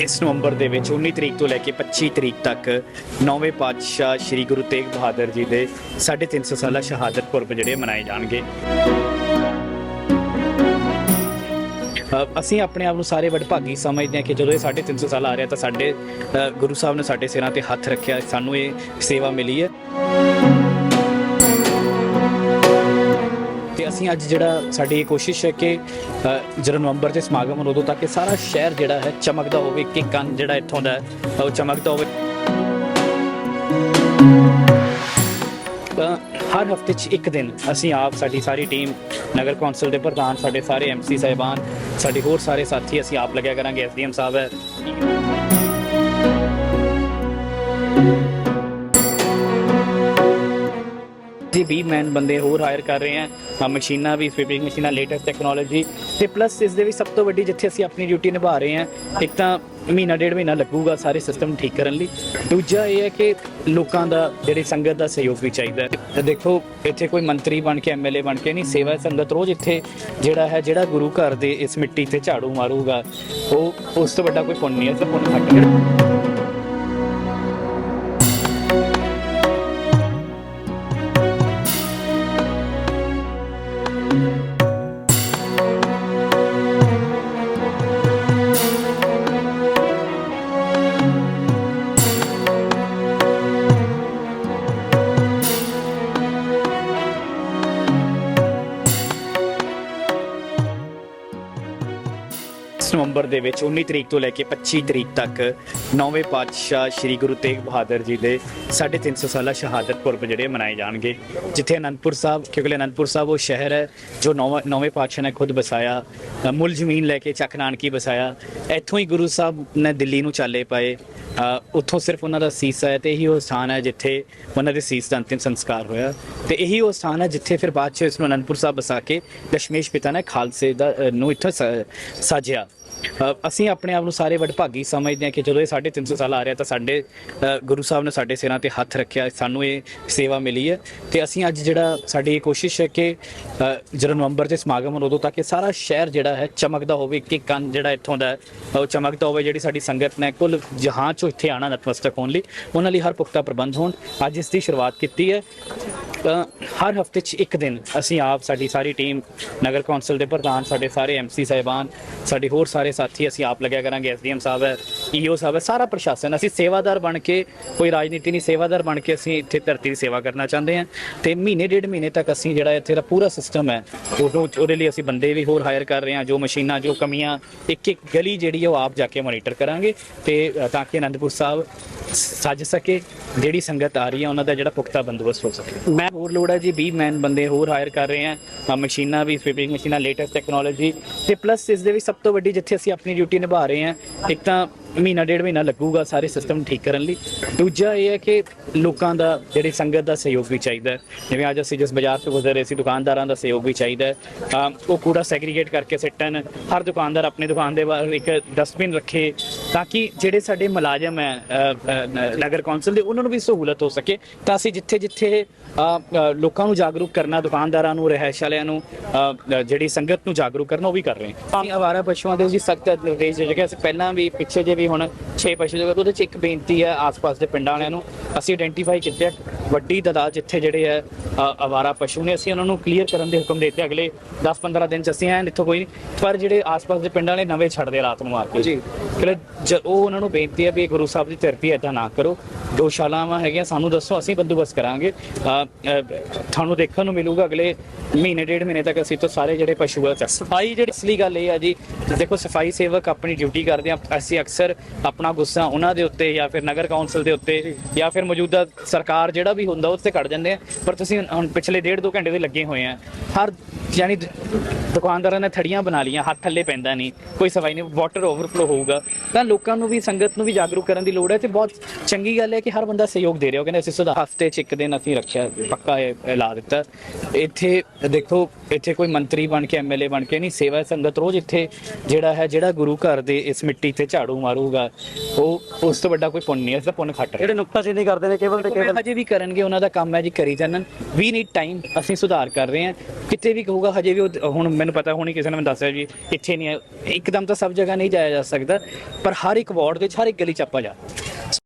ਇਸ ਨਵੰਬਰ ਦੇ ਵਿੱਚ 19 ਤਰੀਕ ਤੋਂ ਲੈ ਕੇ 25 ਤਰੀਕ ਤੱਕ ਨੌਵੇਂ ਪਾਤਸ਼ਾਹ ਸ੍ਰੀ ਗੁਰੂ ਤੇਗ ਬਹਾਦਰ ਜੀ ਦੇ 350 ਸਾਲਾ ਸ਼ਹਾਦਤ ਪੁਰਬ ਜਿਹੜੇ ਮਨਾਏ ਜਾਣਗੇ। ਅ, ਅਸੀਂ ਆਪਣੇ ਆਪ ਨੂੰ ਸਾਰੇ ਵਡਭਾਗੀ ਸਮਝਦੇ ਹਾਂ ਕਿ ਜਦੋਂ ਇਹ 350 ਸਾਲ ਆ ਰਿਹਾ ਤਾਂ ਸਾਡੇ ਅ, ਗੁਰੂ ਸਾਹਿਬ ਨੇ ਸਾਡੇ ਸਿਰਾਂ ਤੇ ਹੱਥ ਰੱਖਿਆ ਸਾਨੂੰ ਇਹ ਸੇਵਾ ਮਿਲੀ ਹੈ। ਅਸੀਂ ਅੱਜ ਜਿਹੜਾ ਸਾਡੀ ਇਹ ਕੋਸ਼ਿਸ਼ ਹੈ ਕਿ ਅ, ਜਦੋਂ ਨਵੰਬਰ ਦੇ ਸਮਾਗਮ ਹੋਣ ਉਦੋਂ ਤੱਕ ਇਹ ਸਾਰਾ ਸ਼ਹਿਰ ਜਿਹੜਾ ਹੈ ਚਮਕਦਾ ਹੋਵੇ ਕਿ ਕੰਨ ਜਿਹੜਾ ਇੱਥੋਂ ਦਾ ਉਹ ਚਮਕਦਾ ਹੋਵੇ। ਹਰ ਹਫ਼ਤੇ 'ਚ ਇੱਕ ਦਿਨ ਅਸੀਂ ਆਪ ਸਾਡੀ ਸਾਰੀ ਟੀਮ ਨਗਰ ਕੌਂਸਲ ਦੇ ਪ੍ਰਧਾਨ ਸਾਡੇ ਸਾਰੇ ਐਮਸੀ ਸਾਹਿਬਾਨ ਸਾਡੇ ਹੋਰ ਸਾਰੇ ਸਾਥੀ ਅਸੀਂ ਆਪ ਲੱਗਿਆ ਕਰਾਂਗੇ ਐਸਡੀਐਮ ਸਾਹਿਬ ਹੈ। 20 ਮੈਨ ਬੰਦੇ ਹੋਰ ਹਾਇਰ ਕਰ ਰਹੇ ਹਾਂ। ਅ, ਮਸ਼ੀਨਾਂ ਵੀ ਸਵੀਪਿੰਗ ਮਸ਼ੀਨਾਂ ਲੇਟੈਸਟ ਟੈਕਨੋਲੋਜੀ ਤੇ ਪਲੱਸ ਇਸ ਦੇ ਵੀ ਸਭ ਤੋਂ ਵੱਡੀ ਜਿੱਥੇ ਅਸੀਂ ਆਪਣੀ ਡਿਊਟੀ ਨਿਭਾ ਰਹੇ ਹਾਂ ਇੱਕ ਤਾਂ ਮਹੀਨਾ ਡੇਢ ਮਹੀਨਾ ਲੱਗੂਗਾ ਸਾਰੇ ਸਿਸਟਮ ਠੀਕ ਕਰਨ ਲਈ। ਦੂਜਾ ਇਹ ਹੈ ਕਿ ਲੋਕਾਂ ਦਾ ਜਿਹੜੀ ਸੰਗਤ ਦਾ ਸਹਿਯੋਗ ਵੀ ਚਾਹੀਦਾ ਹੈ। ਤੇ ਦੇਖੋ ਇੱਥੇ ਕੋਈ ਮੰਤਰੀ ਬਣ ਕੇ ਐਮਐਲਏ ਬਣ ਕੇ ਨਹੀਂ ਸੇਵਾ ਸੰਗਤ ਰੋਜ਼ ਇੱਥੇ ਜਿਹੜਾ ਹੈ ਜਿਹੜਾ ਗੁਰੂ ਘਰ ਦੇ ਇਸ ਮਿੱਟੀ ਤੇ ਝਾੜੂ ਮਾਰੂਗਾ ਉਹ ਉਸ ਤੋਂ ਵੱਡਾ ਕੋਈ ਪੁੰਨ ਨਹੀਂ ਹੈ ਇਸ ਪੁੰਨ ਘੱਟ ਜਿਹੜਾ ਦੇ ਵਿੱਚ 19 ਤਰੀਕ ਤੋਂ ਲੈ ਕੇ 25 ਤਰੀਕ ਤੱਕ ਨੌਵੇਂ ਪਾਤਸ਼ਾਹ ਸ੍ਰੀ ਗੁਰੂ ਤੇਗ ਬਹਾਦਰ ਜੀ ਦੇ 350 ਸਾਲਾ ਸ਼ਹਾਦਤ ਪੁਰਬ ਜਿਹੜੇ ਮਨਾਏ ਜਾਣਗੇ। ਜਿੱਥੇ ਅਨੰਦਪੁਰ ਸਾਹਿਬ, ਕਿਉਂਕਿ ਅਨੰਦਪੁਰ ਸਾਹਿਬ ਉਹ ਸ਼ਹਿਰ ਹੈ ਜੋ ਨੌਵਾਂ- ਨੌਵੇਂ ਪਾਤਸ਼ਾਹ ਨੇ ਖੁਦ ਬਸਾਇਆ ਮੁੱਲ ਜ਼ਮੀਨ ਲੈ ਕੇ ਚੱਕ ਨਾਨਕੀ ਬਸਾਇਆ ਇੱਥੋਂ ਹੀ ਗੁਰੂ ਸਾਹਿਬ ਨੇ ਦਿੱਲੀ ਨੂੰ ਚਾਲੇ ਪਾਏ। ਉੱਥੋਂ ਸਿਰਫ ਉਹਨਾਂ ਦਾ ਸੀਸਾ ਹੈ ਤੇ ਇਹੀ ਉਹ ਸਥਾਨ ਹੈ ਜਿੱਥੇ ਉਹਨਾਂ ਦੇ ਸੀਸ ਦਾ ਅੰਤਿਮ ਸੰਸਕਾਰ ਹੋਇਆ। ਤੇ ਇਹੀ ਉਹ ਸਥਾਨ ਹੈ ਜਿੱਥੇ ਫਿਰ ਬਾਅਦ ਚ ਇਸ ਨੂੰ ਅਨੰਦਪੁਰ ਸਾਹਿਬ ਬਸਾ ਕੇ ਦਸ਼ਮੇਸ਼ ਪਿਤਾ ਨੇ ਖਾਲਸੇ ਦਾ ਨੂੰ ਇੱਥੇ ਸ- ਸਾਜਿਆ। ਅਸੀਂ ਆਪਣੇ ਆਪ ਨੂੰ ਸਾਰੇ ਵਡਭਾਗੀ ਸਮਝਦੇ ਹਾਂ ਕਿ ਜਦੋਂ ਇਹ 350 ਸਾਲ ਆ ਰਿਹਾ ਤਾਂ ਸਾਡੇ ਗੁਰੂ ਸਾਹਿਬ ਨੇ ਸਾਡੇ ਸਿਰਾਂ ਤੇ ਹੱਥ ਰੱਖਿਆ, ਸਾਨੂੰ ਇਹ ਸੇਵਾ ਮਿਲੀ ਹੈ ਤੇ ਅਸੀਂ ਅੱਜ ਜਿਹੜਾ ਸਾਡੀ ਇਹ ਕੋਸ਼ਿਸ਼ ਹੈ ਕਿ ਜਦੋਂ ਨਵੰਬਰ 'ਚ ਸਮਾਗਮ ਹੋਣ ਉਦੋਂ ਤੱਕ ਇਹ ਸਾਰਾ ਸ਼ਹਿਰ ਜਿਹੜਾ ਹੈ ਚਮਕਦਾ ਹੋਵੇ, ਇੱਕ ਇੱਕ ਕੰਨ ਜਿਹੜਾ ਇੱਥੋਂ ਦਾ ਉਹ ਚਮਕਦਾ ਹੋਵੇ ਜਿਹੜੀ ਸਾਡੀ ਸੰਗਤ ਨੇ ਕੁੱਲ ਜਹਾਨ ਚੋਂ ਇੱਥੇ ਆਣਾ ਨਤਮਸਤਕ ਹੋਣ ਲਈ, ਉਹਨਾਂ ਲਈ ਹਰ ਪੁਖਤਾ ਪ੍ਰਬੰਧ ਹੋਣ, ਅੱਜ ਇਸ ਦੀ ਸ਼ੁਰੂਆਤ ਕੀਤੀ ਹੈ। ਹਰ ਹਫ਼ਤੇ 'ਚ ਇੱਕ ਦਿਨ ਅਸੀਂ ਆਪ ਸਾਡੀ ਸਾਰੀ ਟੀਮ ਨਗਰ ਕੌਂਸਲ ਦੇ ਪ੍ਰਧਾਨ, ਸਾਡੇ ਸਾਰੇ ਐਮਸੀ ਸਾਹਿਬਾਨ ਸਾਡੇ ਹੋਰ ਸਾਰੇ ਸਾਥੀ ਅਸੀਂ ਆਪ ਲੱਗਿਆ ਕਰਾਂਗੇ, ਐਸਡੀਐਮ ਸਾਹਿਬ ਹੈ, ਈਓ ਸਾਹਿਬ ਹੈ, ਸਾਰਾ ਪ੍ਰਸ਼ਾਸਨ, ਅਸੀਂ ਸੇਵਾਦਾਰ ਬਣ ਕੇ, ਕੋਈ ਰਾਜਨੀਤੀ ਨਹੀਂ, ਸੇਵਾਦਾਰ ਬਣ ਕੇ ਅਸੀਂ ਇੱਥੇ ਧਰਤੀ ਦੀ ਸੇਵਾ ਕਰਨਾ ਚਾਹੁੰਦੇ ਹਾਂ ਤੇ ਮਹੀਨੇ, ਡੇਢ ਮਹੀਨੇ ਤੱਕ ਅਸੀਂ ਜਿਹੜਾ ਇੱਥੇ ਦਾ ਪੂਰਾ ਸਿਸਟਮ ਹੈ ਉਦੋਂ ਉਹਦੇ ਲਈ ਅਸੀਂ ਬੰਦੇ ਵੀ ਹੋਰ ਹਾਇਰ ਕਰ ਰਹੇ ਹਾਂ, ਜੋ ਮਸ਼ੀਨਾਂ, ਜੋ ਕਮੀਆਂ ਇੱਕ ਇੱਕ ਗਲੀ ਜਿਹੜੀ ਹੈ ਉਹ ਆਪ ਜਾ ਕੇ ਮੋਨੀਟਰ ਕਰਾਂਗੇ ਤੇ ਤਾਂ ਕਿ ਅਨੰਦਪੁਰ ਸਾਹਿਬ ਸੱਜ ਸਕੇ, ਜਿਹੜੀ ਸੰਗਤ ਆ ਰਹੀ ਹੈ, ਉਹਨਾਂ ਦਾ ਜਿਹੜਾ ਪੁਖਤਾ ਬੰਦੋਬਸਤ ਹੋ ਸਕੇ। ਮੈਂ ਹੋਰ ਲੋੜ ਹੈ ਜੀ 20 ਮੈਨ ਬੰਦੇ ਹੋਰ ਹਾਇਰ ਕਰ ਰਹੇ ਹਾਂ ਮਸ਼ੀਨਾਂ ਵੀ ਸਵੀਪਿੰਗ ਮਸ਼ੀਨਾਂ ਲੇਟੈਸਟ ਟੈਕਨੋਲੋਜੀ ਤੇ ਪਲੱਸ ਇਸ ਦੇ ਵਿੱਚ ਸਭ ਤੋਂ ਵੱਡੀ ਜਿੱਥੇ ਅਸੀਂ ਆਪਣੀ ਡਿਊਟੀ ਨਿਭਾ ਰਹੇ ਹਾਂ, ਇੱਕ ਤਾਂ ਮਹੀਨਾ, ਡੇਢ ਮਹੀਨਾ ਲੱਗੂਗਾ ਸਾਰੇ ਸਿਸਟਮ ਠੀਕ ਕਰਨ ਲਈ। ਦੂਜਾ ਇਹ ਹੈ ਕਿ ਲੋਕਾਂ ਦਾ ਜਿਹੜੀ ਸੰਗਤ ਦਾ ਸਹਿਯੋਗ ਵੀ ਚਾਹੀਦਾ ਹੈ। ਜਿਵੇਂ ਅੱਜ ਅਸੀਂ ਜਿਸ ਬਾਜ਼ਾਰ ਤੋਂ ਗੁਜ਼ਰ ਰਹੇ ਸੀ, ਦੁਕਾਨਦਾਰਾਂ ਦਾ ਸਹਿਯੋਗ ਵੀ ਚਾਹੀਦਾ ਹੈ। ਉਹ ਕੂੜਾ ਸੈਗਰੀਗੇਟ ਕਰਕੇ ਸਿੱਟਣ, ਹਰ ਦੁਕਾਨਦਾਰ ਆਪਣੀ ਦੁਕਾਨ ਦੇ ਬਾਹਰ ਇੱਕ ਡਸਟਬਿਨ ਰੱਖੇ ਤਾਂ ਕਿ ਜਿਹੜੇ ਸਾਡੇ ਮੁਲਾਜ਼ਮ ਹੈ ਨਗਰ ਕੌਂਸਲ ਦੇ ਉਹਨਾਂ ਨੂੰ ਵੀ ਸਹੂਲਤ ਹੋ ਸਕੇ। ਤਾਂ ਅਸੀਂ ਜਿੱਥੇ ਜਿੱਥੇ ਲੋਕਾਂ ਨੂੰ ਜਾਗਰੂਕ ਕਰਨਾ ਦੁਕਾਨਦਾਰਾਂ ਨੂੰ ਰਹਿائش ਵਾਲਿਆਂ ਨੂੰ ਜਿਹੜੀ ਸੰਗਤ ਨੂੰ ਜਾਗਰੂਕ ਕਰਨਾ ਉਹ ਵੀ ਕਰ ਰਹੇ ਹਾਂ। ਆਵਾਰਾ ਪਸ਼ੂਆਂ ਦੇ ਜੀ ਸਖਤ ਨਿਰਦੇਸ਼ ਜਿਹੜੇ ਅਸੀਂ ਪਹਿਲਾਂ ਵੀ ਪਿੱਛੇ ਜੇ ਵੀ ਹੁਣ 6 ਪਸ਼ੂ ਜਿਹੜੇ ਉਹਦੇ ਚ ਇੱਕ ਬੇਨਤੀ ਹੈ ਆਸ-ਪਾਸ ਦੇ ਪਿੰਡਾਂ ਵਾਲਿਆਂ ਨੂੰ ਅਸੀਂ ਆਈਡੈਂਟੀਫਾਈ ਕੀਤੇ ਵੱਡੀ ਤਦਾਦ ਜਿੱਥੇ ਜਿਹੜੇ ਹੈ ਆਵਾਰਾ ਪਸ਼ੂ ਨੇ ਅਸੀਂ ਉਹਨਾਂ ਨੂੰ ਕਲੀਅਰ ਕਰਨ ਦੇ ਹੁਕਮ ਦਿੱਤੇ ਅਗਲੇ 10-15 ਦਿਨ ਚ ਅਸੀਂ ਐਨ ਇੱਥੋਂ ਕੋਈ ਪਰ ਜਿਹੜੇ ਆਸ-ਪਾਸ ਦੇ ਪਿੰਡਾਂ ਵਾਲੇ ਨਵੇਂ ਛੱਡਦੇ ਰਾਤ ਨੂੰ ਆ ਕੇ। ਜੀ। ਕਿ ਉਹ ਉਹਨਾਂ ਨੂੰ ਬੇਨਤੀ ਹੈ ਵੀ ਗੁਰੂ ਸਾਹਿਬ ਦੀ ਧਰਤੀ ਏਦਾਂ ਨਾ ਕਰੋ ਗੋਸ਼ਾਲਾਵਾਂ ਹੈਗੀਆਂ, ਸਾਨੂੰ ਦੱਸੋ, ਅਸੀਂ ਬੰਦੋਬਸਤ ਕਰਾਂਗੇ। ਤੁਹਾਨੂੰ ਦੇਖਣ ਨੂੰ ਮਿਲੂਗਾ, ਅਗਲੇ ਮਹੀਨੇ, ਡੇਢ ਮਹੀਨੇ ਤੱਕ ਅਸੀਂ ਤੋਂ ਸਾਰੇ ਜਿਹੜੇ ਪਸ਼ੂ ਆ ਸਫ਼ਾਈ ਜਿਹੜੀ ਅਸਲੀ ਗੱਲ ਇਹ ਆ ਜੀ, ਦੇਖੋ ਸਫ਼ਾਈ ਸੇਵਕ ਆਪਣੀ ਡਿਊਟੀ ਕਰਦੇ ਆ, ਅਸੀਂ ਅਕਸਰ ਆਪਣਾ ਗੁੱਸਾ ਉਹਨਾਂ ਦੇ ਉੱਤੇ ਜਾਂ ਫਿਰ ਨਗਰ ਕੌਂਸਲ ਦੇ ਉੱਤੇ ਜਾਂ ਫਿਰ ਮੌਜੂਦਾ ਸਰਕਾਰ ਜਿਹੜਾ ਵੀ ਹੁੰਦਾ, ਉਸ ਤੇ ਕੱਢ ਜਾਂਦੇ ਆ। ਪਰ ਤੁਸੀਂ ਹੁਣ ਪਿਛਲੇ ਡੇਢ ਦੋ ਘੰਟੇ ਦੇ ਲੱਗੇ ਹੋਏ ਆ, ਹਰ ਯਾਨੀ ਦੁਕਾਨਦਾਰਾਂ ਨੇ ਥੜੀਆਂ ਬਣਾ ਲੀਆਂ ਹੱਥ ਥੱਲੇ ਪੈਂਦਾ ਨਹੀਂ ਕੋਈ ਸਫ਼ਾਈ ਨਹੀਂ ਵਾਟਰ ਓਵਰਫਲੋ ਹੋਊਗਾ। ਤਾਂ ਲੋਕਾਂ ਨੂੰ ਵੀ ਸੰਗਤ ਨੂੰ ਵੀ ਜਾਗਰੂਕ ਕਰਨ ਦੀ ਲੋੜ ਹੈ ਤੇ ਬਹੁਤ ਚੰਗੀ ਗੱਲ ਹੈ ਕਿ ਹਰ ਬੰਦਾ ਸਹਿਯੋਗ ਦੇ ਰਿਹਾ ਉਹ ਕਹਿੰਦੇ ਅਸੀਂ ਸੁਧਾਰ ਹਫ਼ਤੇ ਚ ਇੱਕ ਦਿਨ ਅਸੀਂ ਰੱਖਿਆ ਪੱਕਾ ਇਹ ਲਾ ਦਿੱਤਾ। ਇੱਥੇ ਦੇਖੋ ਇੱਥੇ ਕੋਈ ਮੰਤਰੀ ਬਣ ਕੇ ਐਮਐਲਏ ਬਣ ਕੇ ਨਹੀਂ ਸੇਵਾ ਸੰਗਤ ਰੋਜ਼ ਇੱਥੇ ਜਿਹੜਾ ਹੈ ਜਿਹੜਾ ਗੁਰੂ ਘਰ ਦੇ ਇਸ ਮਿੱਟੀ ਤੇ ਝਾੜੂ ਮਾਰੂਗਾ ਉਹ ਉਸ ਤੋਂ ਵੱਡਾ ਕੋਈ ਪੁੰਨ ਨਹੀਂ ਹੈ ਇਸ ਦਾ ਪੁੰਨ ਖੱਟ ਜਿਹੜੇ ਨੁਕਤਾਚੀਨੀ ਕਰਦੇ ਨੇ ਕੇਵਲ ਤੇ ਕੇਵਲ ਹਜੇ ਵੀ ਕਰਨਗੇ ਉਹਨਾਂ ਦਾ ਕੰਮ ਹੈ ਜੀ ਕਰੀ ਜਾਣਨ। ਵੀ ਨੀਡ ਟਾਈਮ ਅਸੀਂ ਸੁਧਾਰ ਕਰ ਰਹੇ ਹਾਂ। ਕਿਤੇ ਵੀ ਹੋਊਗਾ, ਹਜੇ ਵੀ ਉਹ- ਹੁਣ ਮੈਨੂੰ ਪਤਾ, ਹੋਣੀ ਕਿਸੇ ਨੇ ਮੈਨੂੰ ਦੱਸਿਆ ਜੀ, ਇੱਥੇ ਨਹੀਂ ਹੈ ਇੱਕਦਮ ਤਾਂ ਸਭ ਜਗ੍ਹਾ ਨਹੀਂ ਜਾਇਆ ਜਾ ਸਕਦਾ, ਪਰ ਹਰ ਇੱਕ ਵਾਰਡ ਦੇ ਵਿੱਚ ਹਰ ਇੱਕ ਗਲੀ ਚ ਆਪਾਂ ਜਾ